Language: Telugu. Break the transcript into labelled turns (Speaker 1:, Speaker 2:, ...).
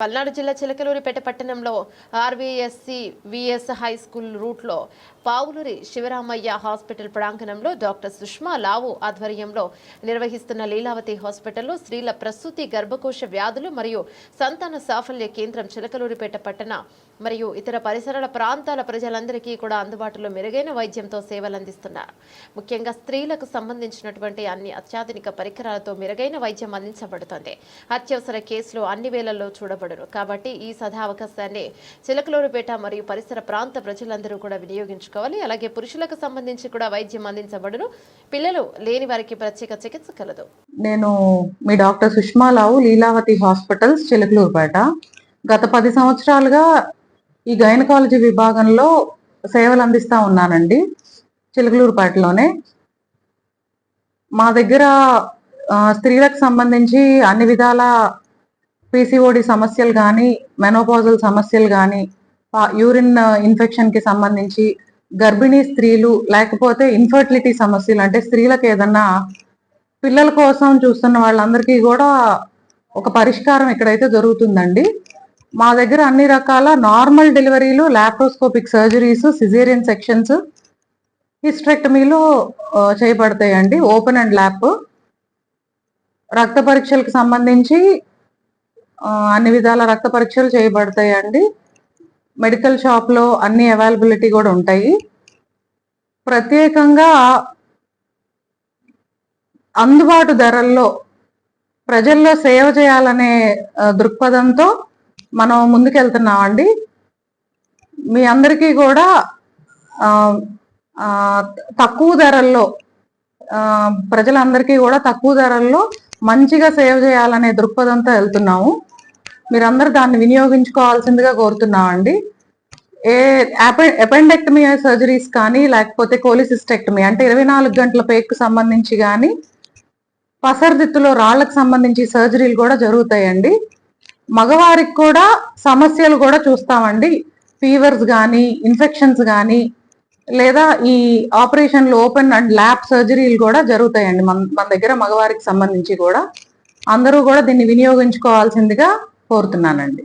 Speaker 1: పల్నాడు జిల్లా చిలకలూరిపేట పట్టణంలో ఆర్వీఎస్సి విఎస్ హై స్కూల్ రూట్లో పావులూరి శివరామయ్య హాస్పిటల్ ప్రాంగణంలో డాక్టర్ సుష్మా లావు ఆధ్వర్యంలో నిర్వహిస్తున్న లీలావతి హాస్పిటల్లో స్త్రీల ప్రసూతి గర్భకోశ వ్యాధులు మరియు సంతాన సాఫల్య కేంద్రం చిలకలూరిపేట పట్టణ మరియు ఇతర పరిసరాల ప్రాంతాల ప్రజలందరికీ కూడా అందుబాటులో మెరుగైన వైద్యంతో సేవలు అందిస్తున్నారు ముఖ్యంగా స్త్రీలకు సంబంధించినటువంటి అన్ని అత్యాధునిక పరికరాలతో మెరుగైన వైద్యం అందించబడుతుంది. అత్యవసర కేసులు అన్ని వేళల్లో చూడబడుతుంది చూడబడును కాబట్టి ఈ సదావకాశాన్ని చిలకలూరుపేట మరియు పరిసర ప్రాంత ప్రజలందరూ కూడా వినియోగించుకోవాలి. అలాగే పురుషులకు సంబంధించి కూడా వైద్యం అందించబడును. పిల్లలు లేని వారికి ప్రత్యేక చికిత్స కలదు.
Speaker 2: నేను మీ డాక్టర్ సుష్మాలావు లీలావతి హాస్పిటల్స్ చిలకలూరుపేట. గత పది సంవత్సరాలుగా ఈ గైనకాలజీ విభాగంలో సేవలు అందిస్తా ఉన్నానండి చిలకలూరుపేటలోనే. మా దగ్గర స్త్రీలకు సంబంధించి అన్ని విధాల పీసీఓడి సమస్యలు కానీ మెనోపాజల్ సమస్యలు కానీ యూరిన్ ఇన్ఫెక్షన్కి సంబంధించి గర్భిణీ స్త్రీలు లేకపోతే ఇన్ఫర్టిలిటీ సమస్యలు అంటే స్త్రీలకు ఏదన్నా పిల్లల కోసం చూస్తున్న వాళ్ళందరికీ కూడా ఒక పరిష్కారం ఇక్కడైతే జరుగుతుందండి. మా దగ్గర అన్ని రకాల నార్మల్ డెలివరీలు లాప్రోస్కోపిక్ సర్జరీస్ సిజేరియన్ సెక్షన్స్ హిస్ట్రెక్టమీలో చేయబడతాయండి. ఓపెన్ అండ్ ల్యాప్ రక్త పరీక్షలకు సంబంధించి అన్ని విధాల రక్త పరీక్షలు చేయబడతాయండి. మెడికల్ షాప్లో అన్ని అవైలబిలిటీ కూడా ఉంటాయి. ప్రత్యేకంగా అందుబాటు ధరల్లో ప్రజల్లో సేవ చేయాలనే దృక్పథంతో మనం ముందుకెళ్తున్నామండి. మీ అందరికీ కూడా తక్కువ ధరల్లో ప్రజలందరికీ కూడా తక్కువ ధరల్లో మంచిగా సేవ చేయాలనే దృక్పథంతో వెళ్తున్నాము. మీరందరూ దాన్ని వినియోగించుకోవాల్సిందిగా కోరుతున్నామండి. ఏ అపెండెక్టమీ సర్జరీస్ కానీ లేకపోతే కోలిసిస్టెక్టమీ అంటే ఇరవై నాలుగు గంటల పేక్కు సంబంధించి కానీ పసరదిత్తులో రాళ్ళకు సంబంధించి సర్జరీలు కూడా జరుగుతాయండి. మగవారికి కూడా సమస్యలు కూడా చూస్తామండి. ఫీవర్స్ కానీ ఇన్ఫెక్షన్స్ కానీ లేదా ఈ ఆపరేషన్లు ఓపెన్ అండ్ ల్యాబ్ సర్జరీలు కూడా జరుగుతాయండి మన మన దగ్గర మగవారికి సంబంధించి కూడా. అందరూ కూడా దీన్ని వినియోగించుకోవాల్సిందిగా కోరుతున్నానండి.